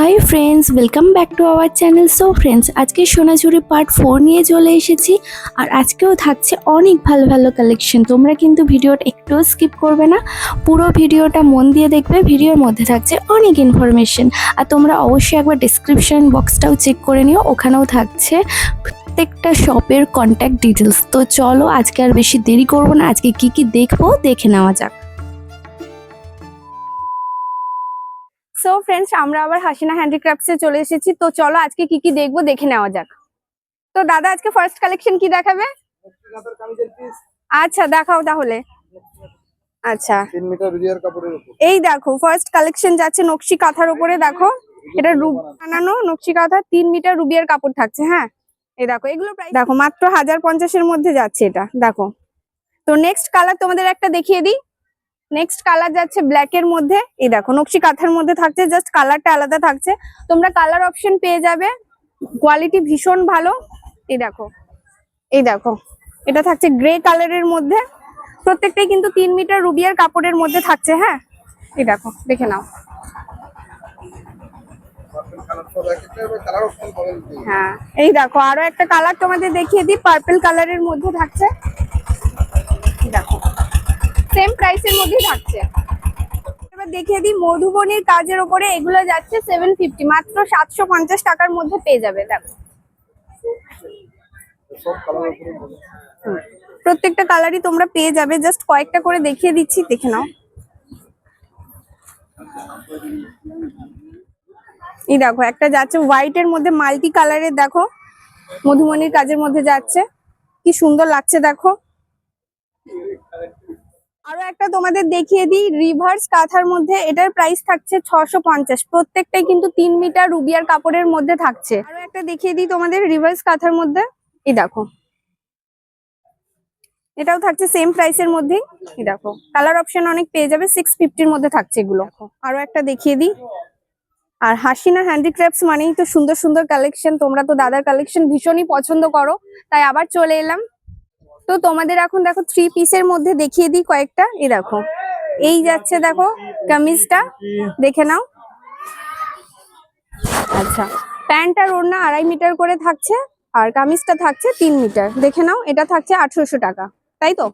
Hi friends welcome back to our channel so friends আজকে Sonajhuri part four নিয়ে চলে এসেছি আর আজকেও থাকছে অনেক ভালো ভালো কালেকশন তোমরা কিন্তু ভিডিওটা একটুও স্কিপ করবে না। পুরো ভিডিওটা মন দিয়ে দেখবে ভিডিওর মধ্যে থাকছে অনেক ইনফরমেশন আর তোমরা অবশ্যই একবার ডিসক্রিপশন বক্সটাও চেক করে নিও, ওখানেও থাকছে প্রত্যেকটা শপের কন্ট্যাক্ট ডিটেলস তো চলো আজকে আর বেশি দেরি করব না, আজকে কি কি দেখব, দেখে নেওয়া যাক। সো ফ্রেন্ডস আমরা আবার হাসিনা হ্যান্ডিক্রাফটসে চলে এসেছি। তো চলো আজকে কি কি দেখব দেখে নেওয়া যাক। তো দাদা আজকে ফার্স্ট কালেকশন কি দেখাবে? আচ্ছা দেখাও তাহলে। আচ্ছা। তিন মিটার রিয়ার কাপড়ের উপর। এই দেখো ফার্স্ট কালেকশন যাচ্ছে নকশি কাঁথার উপরে দেখো। এটা রুব বানানো নকশি কাঁথা তিন মিটার রুবিয়ার কাপড় থাকছে হ্যাঁ? এই দেখো এগুলো প্রায় দেখো মাত্র হাজার পঞ্চাশের মধ্যে যাচ্ছে এটা দেখো। তো নেক্সট কালার তোমাদের একটা দেখিয়ে দিই। নেক্সট কালার যাচ্ছে ব্ল্যাক এর মধ্যে। এই দেখো, নকশি কাঁথার মধ্যে থাকছে জাস্ট কালারটা আলাদা থাকছে। তোমরা কালার অপশন পেয়ে যাবে। কোয়ালিটি ভীষণ ভালো। এই দেখো এই দেখো, এটা থাকছে গ্রে কালারের মধ্যে। প্রত্যেকটাই কিন্তু তিন মিটার রুবিয়ার কাপড়ের মধ্যে থাকছে হ্যাঁ? এই দেখো, দেখে নাও? হ্যাঁ এই দেখো, আরও একটা কালার তোমাদের দেখিয়ে দিই। পার্পল কালারের মধ্যে থাকছে। সেম প্রাইসের মধ্যে থাকছে। এবার দেখিয়ে দিই মধুবনীর কাজের ওপরে এগুলো যাচ্ছে সেভেন ফিফটি মাত্র সাতশো পঞ্চাশ টাকার মধ্যে পেয়ে যাবে দেখো। প্রত্যেকটা কালারই তোমরা পেয়ে যাবে জাস্ট কয়েকটা করে দেখিয়ে দিচ্ছি দেখে নাও। এই দেখো একটা যাচ্ছে হোয়াইট এর মধ্যে মাল্টি কালারের দেখো মধুমণির কাজের মধ্যে যাচ্ছে। কি সুন্দর লাগছে দেখো। আরও একটা তোমাদের দেখিয়ে দিই রিভার্স কাঁথার মধ্যে এটার প্রাইস থাকছে ছশো পঞ্চাশ। প্রত্যেকটাই কিন্তু তিন মিটার রুবিয়ার কাপড়ের মধ্যে থাকছে। আরও একটা দেখিয়ে দিই তোমাদের রিভার্স কাঁথার মধ্যে। এই দেখো। এটাও থাকছে সেম প্রাইসের মধ্যেই। এই দেখো। কালার অপশন অনেক পেয়ে যাবে সিক্স ফিফটির মধ্যে থাকছে এগুলো। আরও একটা দেখিয়ে দিই। আর হাসিনা হ্যান্ডিক্রাফটস মানেই তো সুন্দর সুন্দর কালেকশন তোমরা তো দাদার কালেকশন ভীষণই পছন্দ করো। তাই আবার চলে এলাম। তো তোমাদের এখন দেখো থ্রি পিসের মধ্যে দেখিয়ে দিই কয়েকটা। এই দেখো, এই যাচ্ছে দেখো কামিজটা, দেখে নাও। আচ্ছা প্যান্ট আর ওড়না আড়াই মিটার করে থাকছে, আর কামিজটা থাকছে তিন মিটার। দেখে নাও, এটা থাকছে আঠারোশো টাকা, তাই তো?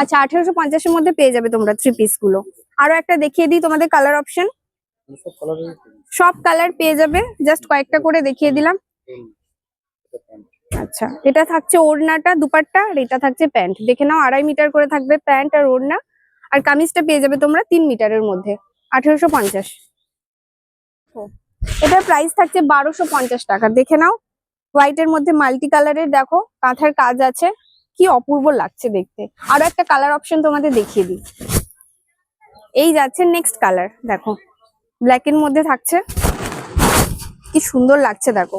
আচ্ছা আঠারোশো পঞ্চাশের মধ্যে পেয়ে যাবে তোমরা থ্রি পিসগুলো। আরও একটা দেখিয়ে দিই তোমাদের কালার অপশন সব কালার পেয়ে যাবে জাস্ট কয়েকটা করে দেখিয়ে দিলাম। আচ্ছা এটা থাকছে ওড়নাটা দুপাট্টা আর এটা থাকছে প্যান্ট। দেখে নাও, আড়াই মিটার করে থাকবে প্যান্ট আর ওড়না। আর কামিজটা পেয়ে যাবে তোমরা তিন মিটারের মধ্যে, আঠেরোশো পঞ্চাশ। এটার প্রাইস থাকছে বারোশো পঞ্চাশ টাকা। দেখে নাও হোয়াইটের মধ্যে মাল্টি কালারের দেখো, কাঁথার কাজ আছে। কি অপূর্ব লাগছে দেখতে। আরও একটা কালার অপশন তোমাদের দেখিয়ে দিই। এই যাচ্ছে নেক্সট কালার দেখো। ব্ল্যাক এর মধ্যে থাকছে। কি সুন্দর লাগছে, দেখো।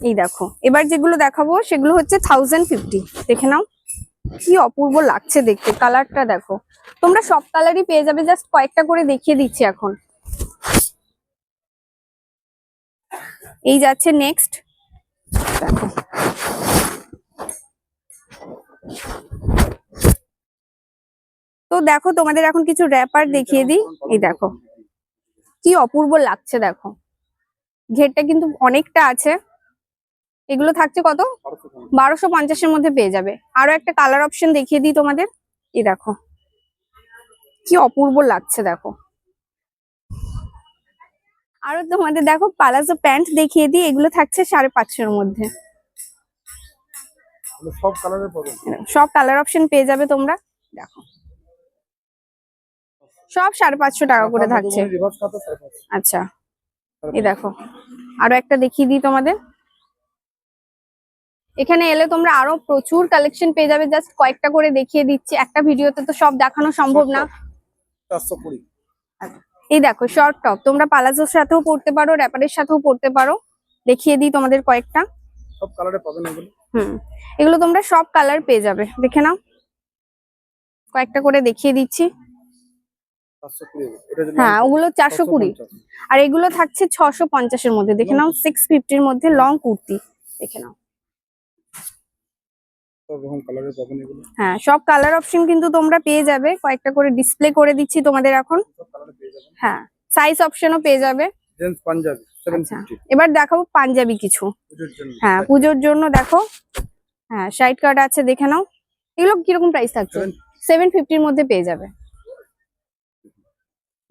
এই দেখো, এবার যেগুলো দেখাবো সেগুলো হচ্ছে থাউজেন্ড ফিফটি দেখে নাও, কি অপূর্ব লাগছে দেখতে কালারটা দেখো। তোমরা সব কালারই পেয়ে যাবে জাস্ট কয়েকটা করে দেখিয়ে দিচ্ছি এখন। এই যাচ্ছে নেক্সট দেখো। তো দেখো, তোমাদের এখন কিছু র্যাপার দেখিয়ে দিই। এই দেখো, কি অপূর্ব লাগছে দেখো। ঘেরটা কিন্তু অনেকটা আছে। এগুলো থাকছে কত? বারোশো পঞ্চাশের মধ্যে পেয়ে যাবে। আরও একটা কালার অপশন দেখিয়ে দিই তোমাদের। এই দেখো। কি অপূর্ব লাগছে দেখো। আরও তোমাদের দেখো পালাজো প্যান্ট দেখিয়ে দিই। এগুলো থাকছে সাড়ে পাঁচশোর মধ্যে। সব কালার অপশন পেয়ে যাবে তোমরা। দেখো। সব সাড়ে পাঁচশো টাকা করে থাকছে। আচ্ছা। এই দেখো। আরও একটা দেখিয়ে দিই তোমাদের। এখানে এলে তোমরা আরও প্রচুর কালেকশন পেয়ে যাবে। জাস্ট কয়েকটা করে দেখিয়ে দিচ্ছি। একটা ভিডিওতে তো সব দেখানো সম্ভব না। এই দেখো শর্ট টপ তোমরা পালাজোর সাথেও পড়তে পারো র্যাপারের সাথেও পড়তে পারো। দেখিয়ে দিই তোমাদের কয়েকটা। সব কালারে পাবেন এগুলো? হুম। এগুলো তোমরা সব কালার পেয়ে যাবে। দেখে নাও। কয়েকটা করে দেখিয়ে দিচ্ছি। হ্যাঁ ওগুলো চারশো কুড়ি। আর এগুলো থাকছে ছশো পঞ্চাশের মধ্যে। দেখে নাও সিক্স ফিফটির মধ্যে লং কুর্তি। দেখে নাও সব রকম কালারের পাবেন এগুলো হ্যাঁ সব কালার অপশন কিন্তু তোমরা পেয়ে যাবে। কয়েকটা করে ডিসপ্লে করে দিচ্ছি তোমাদের এখন। হ্যাঁ সাইজ অপশনও পেয়ে যাবে। আচ্ছা এবার দেখাবো পাঞ্জাবি কিছু। হ্যাঁ পুজোর জন্য দেখো। হ্যাঁ সাইড কার্ড আছে দেখে নাও। এগুলো কীরকম প্রাইস থাকছে? সেভেন ফিফটির মধ্যে পেয়ে যাবে।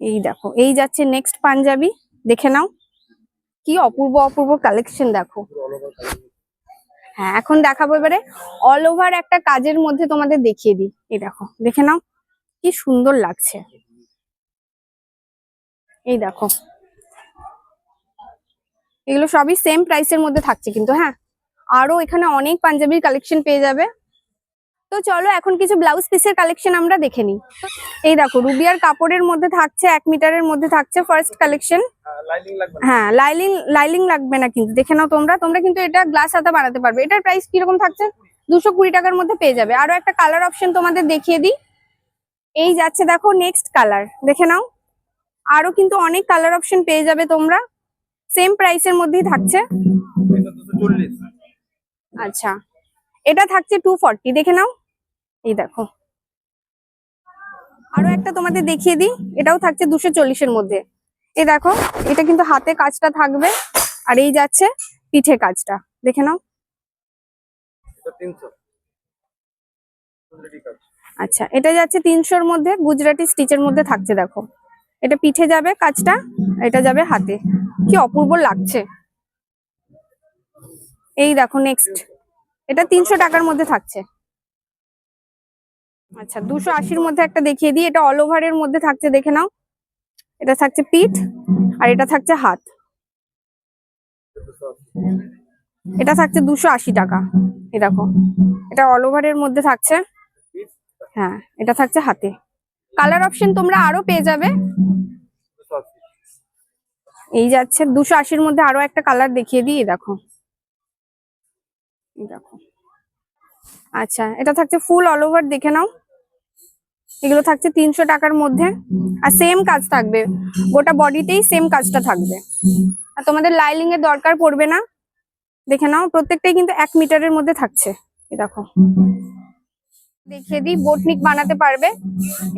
এই দেখো এই যাচ্ছে নেক্সট পাঞ্জাবি দেখে নাও। কি অপূর্ব অপূর্ব কালেকশন দেখো পুরো অল ওভার কালার হ্যাঁ এখন দেখাবো এবারে অল ওভার একটা কাজের মধ্যে তোমাদের দেখিয়ে দিই। এই দেখো, দেখে নাও কি সুন্দর লাগছে। এই দেখো। এগুলো সবই সেম প্রাইসের মধ্যে থাকছে কিন্তু হ্যাঁ। আরও এখানে অনেক পাঞ্জাবির কালেকশন পেয়ে যাবে। তো চলো এখন কিছু ব্লাউজ পিসের কালেকশন আমরা দেখে নিই। এই দেখো রুবিয়ার কাপড়ের মধ্যে থাকছে এক মিটারের মধ্যে থাকছে ফার্স্ট কালেকশন হ্যাঁ লাইলিং লাইলিং লাগবে না কিন্তু দেখে নাও তোমরা। তোমরা কিন্তু এটা গ্লাস হাতা বানাতে পারবে। এটার প্রাইস কীরকম থাকছে? দুশো কুড়ি টাকার মধ্যে পেয়ে যাবে। আরও একটা কালার অপশন তোমাদের দেখিয়ে দিই। এই যাচ্ছে দেখো নেক্সট কালার দেখে নাও। আরও কিন্তু অনেক কালার অপশন পেয়ে যাবে তোমরা। সেম প্রাইসের মধ্যেই থাকছে। আচ্ছা। এটা থাকছে টু ফর্টি দেখে নাও। এই দেখো। আরও একটা তোমাদের দেখিয়ে দিই এটাও থাকছে দুশো চল্লিশের মধ্যে। এই দেখো এটা কিন্তু হাতে কাজটা থাকবে আর এই যাচ্ছে পিঠে কাজটা। দেখে নাও। আচ্ছা এটা যাচ্ছে তিনশোর মধ্যে গুজরাটি স্টিচের মধ্যে থাকছে দেখো। এটা পিঠে যাবে কাজটা এটা যাবে হাতে। কি অপূর্ব লাগছে। এই দেখো নেক্সট এটা তিনশো টাকার মধ্যে থাকছে। আচ্ছা দুশো আশির মধ্যে একটা দেখিয়ে দিই। এটা অল ওভারের মধ্যে থাকছে, দেখে নাও। এটা থাকছে পিঠ আর এটা থাকছে হাত। এটা থাকছে দুশো আশি টাকা, এই দেখো। এটা অল ওভারের মধ্যে থাকছে। হ্যাঁ এটা থাকছে হাতে। কালার অপশন তোমরা আরও পেয়ে যাবে। এই যাচ্ছে, দুশো আশির মধ্যে আরও একটা কালার দেখিয়ে দিই দেখো। দেখো। আচ্ছা এটা থাকছে ফুল অল ওভার দেখে নাও। এগুলো থাকছে তিনশো টাকার মধ্যে। আর সেম কাজ থাকবে। গোটা বডিতেই সেম কাজটা থাকবে। আর তোমাদের লাইলিং এর দরকার পড়বে না। দেখে নাও, প্রত্যেকটাই কিন্তু এক মিটারের মধ্যে থাকছে। এই দেখো। দেখিয়ে দিই বোটনিক বানাতে পারবে।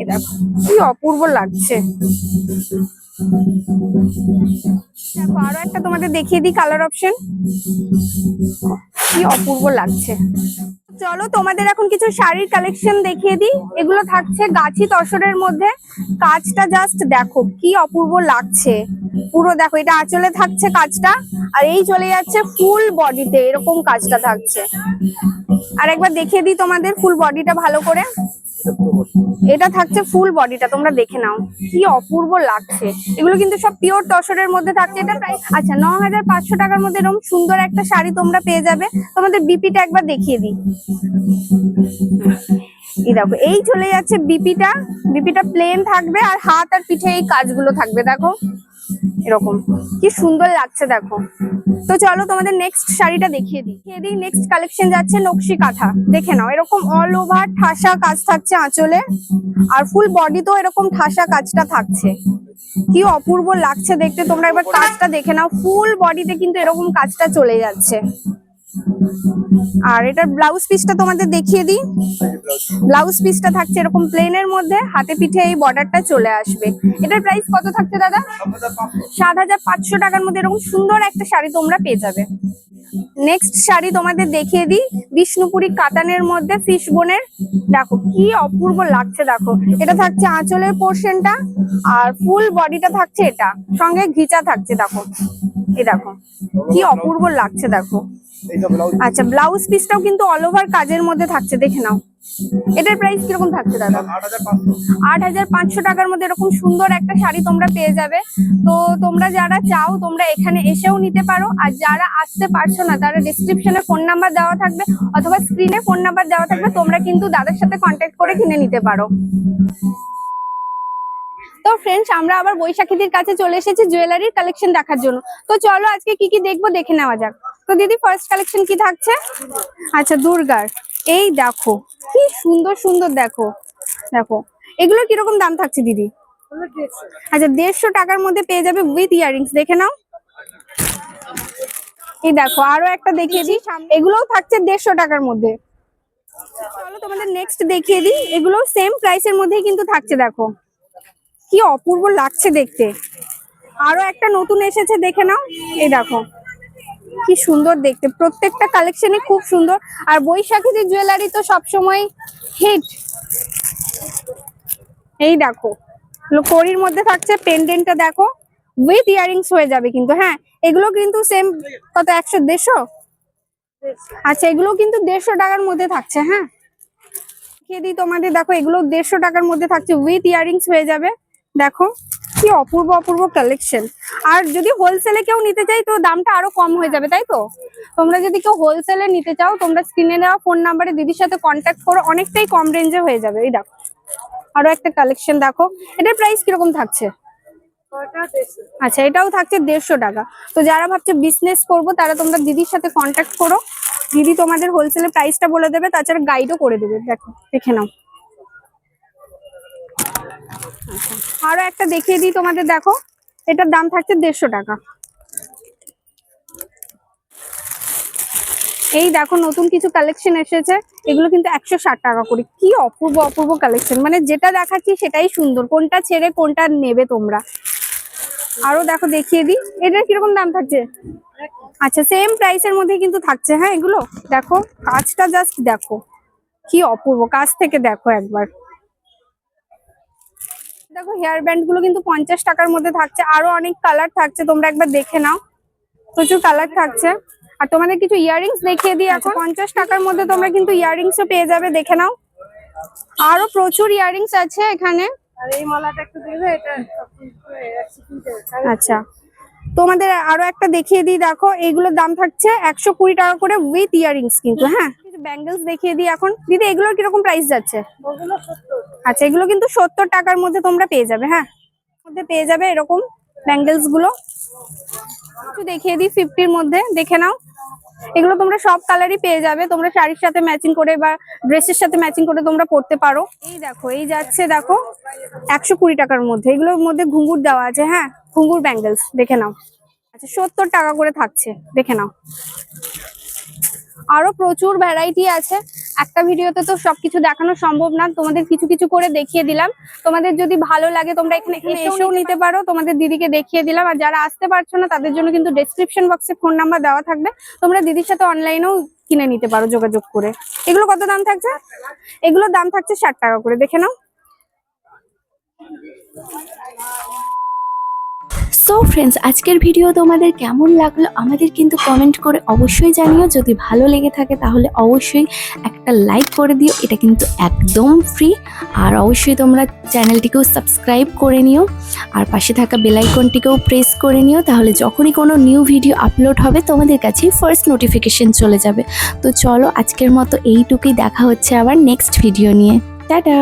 এই দেখো, কি অপূর্ব লাগছে। দেখো আরও একটা তোমাদের দেখিয়ে দিই কালার অপশন কি অপূর্ব লাগছে। চলো তোমাদের এখন কিছু শাড়ির কালেকশন দেখিয়ে দিই। এগুলো থাকছে গাছি তসরের মধ্যে। কাজটা জাস্ট দেখো, কি অপূর্ব লাগছে। পুরো দেখো, এটা আঁচলে থাকছে কাজটা, আর এই চলে যাচ্ছে ফুল বডিতে, এরকম কাজটা থাকছে। আর একবার দেখিয়ে দিই তোমাদের ফুল বডিটা ভালো করে। এটা থাকছে ফুল বডিটা তোমরা দেখে নাও। কি অপূর্ব লাগছে। এগুলো কিন্তু সব পিওর টসরের মধ্যে থাকছে। এটা প্রায় আচ্ছা ন হাজার পাঁচশো টাকার মধ্যে এরকম সুন্দর একটা শাড়ি তোমরা পেয়ে যাবে। তোমাদের বিপিটা একবার দেখিয়ে দিই। এই দেখো, এই চলে যাচ্ছে বিপিটা। বিপিটা প্লেন থাকবে আর হাত আর পিঠে এই কাজগুলো থাকবে, দেখো। এরকম। কি সুন্দর লাগছে, দেখো। তো চলো তোমাদের নেক্সট শাড়িটা দেখিয়ে দিই। দেখিয়ে দিই নেক্সট কালেকশন যাচ্ছে নকশি কাঁথা। দেখে নাও, এরকম অল ওভার ঠাসা কাজ থাকছে আঁচলে। আর ফুল বডিতেও এরকম ঠাসা কাজটা থাকছে। কি অপূর্ব লাগছে দেখতে। তোমরা একবার কাজটা দেখে নাও ফুল বডিতে কিন্তু এরকম কাজটা চলে যাচ্ছে। আর এটার ব্লাউজ পিসটা তোমাদের দেখিয়ে দিই। ব্লাউজ পিসটা থাকছে এরকম প্লেনের মধ্যে, হাতে পিঠে এই বর্ডারটা চলে আসবে। এটার প্রাইস কত থাকছে দাদা? সাত হাজার পাঁচশো টাকার মধ্যে এরকম সুন্দর একটা শাড়ি তোমরা পেয়ে যাবে। নেক্সট শাড়ি তোমাদের দেখিয়ে দিই, বিষ্ণুপুরি কাতানের মধ্যে ফিশ বোনের দেখো কি অপূর্ব লাগছে, দেখো। এটা থাকছে আঁচলের পোর্শনটা আর ফুল বডিটা থাকছে এটা। সঙ্গে ঘিচা থাকছে, দেখো। এই দেখো, কি অপূর্ব লাগছে, দেখো। আচ্ছা ব্লাউজ পিসটাও কিন্তু অল ওভার কাজের মধ্যে থাকছে, দেখে নাও। এটার প্রাইস কীরকম থাকছে, দাদা? আট হাজার পাঁচশো। টাকার মধ্যে এরকম সুন্দর একটা শাড়ি তোমরা পেয়ে যাবে। তো তোমরা যারা চাও, তোমরা এখানে এসেও নিতে পারো। আর যারা আসতে পারছ না, তারা ডিসক্রিপশনে ফোন নাম্বার দেওয়া থাকবে, অথবা স্ক্রিনে ফোন নাম্বার দেওয়া থাকবে, তোমরা কিন্তু দাদার সাথে কন্ট্যাক্ট করে কিনে নিতে পারো। তো ফ্রেন্ডস আমরা আবার বৈশাখীদের কাছে চলে এসেছি জুয়েলারির কালেকশন দেখার জন্য। তো চলো আজকে কি কি দেখব, দেখে নেওয়া যাক। তো দিদি ফার্স্ট কালেকশন কি থাকছে? আচ্ছা দুর্গার। এই দেখো কি সুন্দর সুন্দর দেখো দেখো। এগুলো কীরকম দাম থাকছে দিদি? আচ্ছা দেড়শো টাকার মধ্যে পেয়ে যাবে উইথ ইয়ারিংস দেখে নাও। এই দেখো আরও একটা দেখিয়ে দিই। এগুলোও থাকছে দেড়শো টাকার মধ্যে। চলো তোমাদের নেক্সট দেখিয়ে দিই। এগুলো সেম প্রাইসের মধ্যেই কিন্তু থাকছে দেখো। কি অপূর্ব লাগছে দেখতে। আরও একটা নতুন এসেছে দেখে নাও। এই দেখো। কি সুন্দর দেখতে। প্রত্যেকটা কালেকশনই খুব সুন্দর। আর বৈশাখী যে জুয়েলারি তো সবসময় হিট এই দেখো কড়ির মধ্যে থাকছে পেন্ডেন্টটা দেখো। উইথ ইয়ারিংস হয়ে যাবে কিন্তু হ্যাঁ এগুলো কিন্তু সেম কত, একশো দেড়শো? আচ্ছা এগুলো কিন্তু দেড়শো টাকার মধ্যে থাকছে হ্যাঁ। দেখিয়ে দিই তোমাদের, দেখো, এগুলো দেড়শো টাকার মধ্যে থাকছে। উইথ ইয়ারিংস হয়ে যাবে, দেখো। কি অপূর্ব অপূর্ব কালেকশন আর যদি হোলসেলে কেউ নিতে চাই তো দামটা আরও কম হয়ে যাবে, তাই তো? তোমরা যদি কেউ হোলসেলে নিতে চাও, তোমরা স্ক্রিনে দেওয়া ফোন নাম্বারে দিদির সাথে কন্ট্যাক্ট করো, অনেকটাই কম রেঞ্জে হয়ে যাবে। এই দেখো, আরও একটা কালেকশন দেখো। এটার প্রাইস কীরকম থাকছে? আচ্ছা এটাও থাকছে দেড়শো টাকা। তো যারা ভাবছে বিজনেস করব, তারা তোমরা দিদির সাথে কন্ট্যাক্ট করো। দিদি তোমাদের হোলসেলের প্রাইসটা বলে দেবে, তাছাড়া গাইডও করে দেবে। দেখো, দেখে নাও আচ্ছা, আরও একটা দেখিয়ে দিই তোমাদের, দেখো। এটার দাম থাকছে দেড়শো টাকা। এই দেখো, নতুন কিছু কালেকশন এসেছে। এগুলো কিন্তু একশো ষাট টাকা করে। কি অপূর্ব অপূর্ব কালেকশন মানে যেটা দেখাচ্ছি সেটাই সুন্দর। কোনটা ছেড়ে, কোনটা নেবে তোমরা? আরও দেখো, দেখিয়ে দিই। এটার কীরকম দাম থাকছে? আচ্ছা সেম প্রাইসের মধ্যে কিন্তু থাকছে হ্যাঁ এগুলো? দেখো, কাজটা জাস্ট দেখো। কি অপূর্ব। কাজ থেকে দেখো একবার। দেখো হেয়ার ব্যান্ডগুলো কিন্তু পঞ্চাশ টাকার মধ্যে থাকছে। আরও অনেক কালার থাকছে তোমরা একবার দেখে নাও। প্রচুর কালার থাকছে। আর তোমাদের কিছু ইয়াররিংস দেখিয়ে দিই এখন। পঞ্চাশ টাকার মধ্যে তোমরা কিন্তু ইয়াররিংসও পেয়ে যাবে দেখে নাও। আরও প্রচুর ইয়াররিংস আছে এখানে। আচ্ছা। তোমাদের আরও একটা দেখিয়ে দিই দেখো। এগুলোর দাম থাকছে একশো কুড়ি টাকা করে উইথ ইয়াররিংস কিন্তু হ্যাঁ? ব্যাঙ্গেলস দেখিয়ে দিই এখন। দিদি এগুলোর কীরকম প্রাইস যাচ্ছে? আচ্ছা এগুলো কিন্তু সত্তর টাকার মধ্যে তোমরা পেয়ে যাবে হ্যাঁ? মধ্যে পেয়ে যাবে এরকম ব্যাঙ্গেলসগুলো একটু দেখিয়ে দিই ফিফটির মধ্যে দেখে নাও। এগুলো তোমরা সব কালারই পেয়ে যাবে। তোমরা শাড়ির সাথে ম্যাচিং করে বা ড্রেসের সাথে ম্যাচিং করে তোমরা পরতে পারো। এই দেখো এই যাচ্ছে দেখো একশো কুড়ি টাকার মধ্যে। এগুলোর মধ্যে ঘুঙ্গুর দেওয়া আছে হ্যাঁ? ঘুঙ্গুর ব্যাঙ্গেলস দেখে নাও। আচ্ছা সত্তর টাকা করে থাকছে দেখে নাও। আরও প্রচুর ভ্যারাইটি আছে। একটা ভিডিওতে তো সবকিছু দেখানো সম্ভব না। তোমাদের কিছু কিছু করে দেখিয়ে দিলাম। তোমাদের যদি ভালো লাগে তোমরা এখানে এসেও নিতে পারো। তোমাদের দিদিকে দেখিয়ে দিলাম। আর যারা আসতে পারছ না তাদের জন্য কিন্তু ডেসক্রিপশন বক্সে ফোন নাম্বার দেওয়া থাকবে। তোমরা দিদির সাথে অনলাইনেও কিনে নিতে পারো যোগাযোগ করে। এগুলো কত দাম থাকছে? এগুলোর দাম থাকছে ষাট টাকা করে। দেখে নাও। সো ফ্রেন্ডস আজকের ভিডিও তোমাদের কেমন লাগল আমাদের কিন্তু কমেন্ট করে অবশ্যই জানিও। যদি ভালো লেগে থাকে তাহলে অবশ্যই একটা লাইক করে দিও, এটা কিন্তু একদম ফ্রি আর অবশ্যই তোমরা চ্যানেলটিকেও সাবস্ক্রাইব করে নিও, আর পাশে থাকা বেলাইকনটিকেও প্রেস করে নিও, তাহলে যখনই কোনো নিউ ভিডিও আপলোড হবে, তোমাদের কাছে ফার্স্ট নোটিফিকেশন চলে যাবে। তো চলো আজকের মতো এইটুকুই, দেখা হচ্ছে আবার নেক্সট ভিডিও নিয়ে। টাটা!